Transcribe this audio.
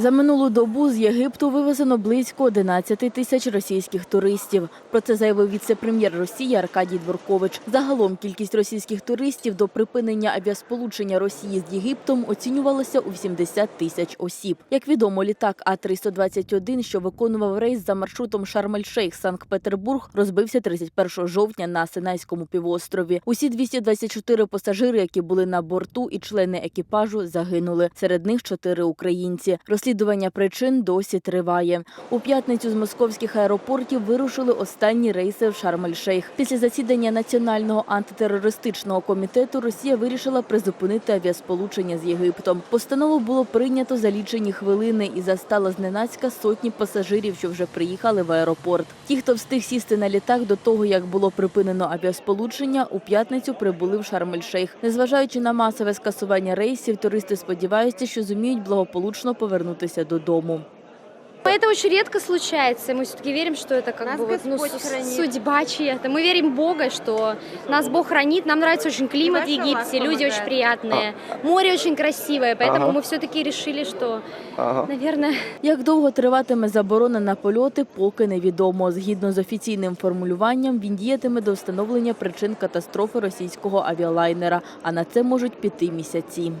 За минулу добу з Єгипту вивезено близько 11 тисяч російських туристів. Про це заявив віце-прем'єр Росії Аркадій Дворкович. Загалом кількість російських туристів до припинення авіасполучення Росії з Єгиптом оцінювалася у 80 тисяч осіб. Як відомо, літак А-321, що виконував рейс за маршрутом Шарм-ель-Шейх Санкт-Петербург, розбився 31 жовтня на Синайському півострові. Усі 224 пасажири, які були на борту, і члени екіпажу загинули. Серед них чотири українці. Розслідування причин досі триває. У п'ятницю з московських аеропортів вирушили останні рейси в Шарм-ель-Шейх. Після засідання Національного антитерористичного комітету Росія вирішила призупинити авіасполучення з Єгиптом. Постанову було прийнято за лічені хвилини і застала зненацька сотні пасажирів, що вже приїхали в аеропорт. Ті, хто встиг сісти на літак до того, як було припинено авіасполучення, у п'ятницю прибули в Шарм-ель-Шейх. Незважаючи на масове скасування рейсів, туристи сподіваються, що зуміють благополучно повернутися додому. Это очень редко случается. Мы все-таки верим, что это как Нас бы вот, ну, Господь с- хранит. судьба чья-то. Мы верим в Бога, что нас Бог хранит. Нам нравится очень климат в Ваша Египте, власть люди помогает. очень приятные, море очень красивое, поэтому Ага. мы все-таки решили, что, Ага. наверное, Як довго триватиме заборона на польоти, поки невідомо. Згідно з офіційним формулюванням, він діятиме до встановлення причин катастрофи російського авіалайнера, а на це можуть піти місяці.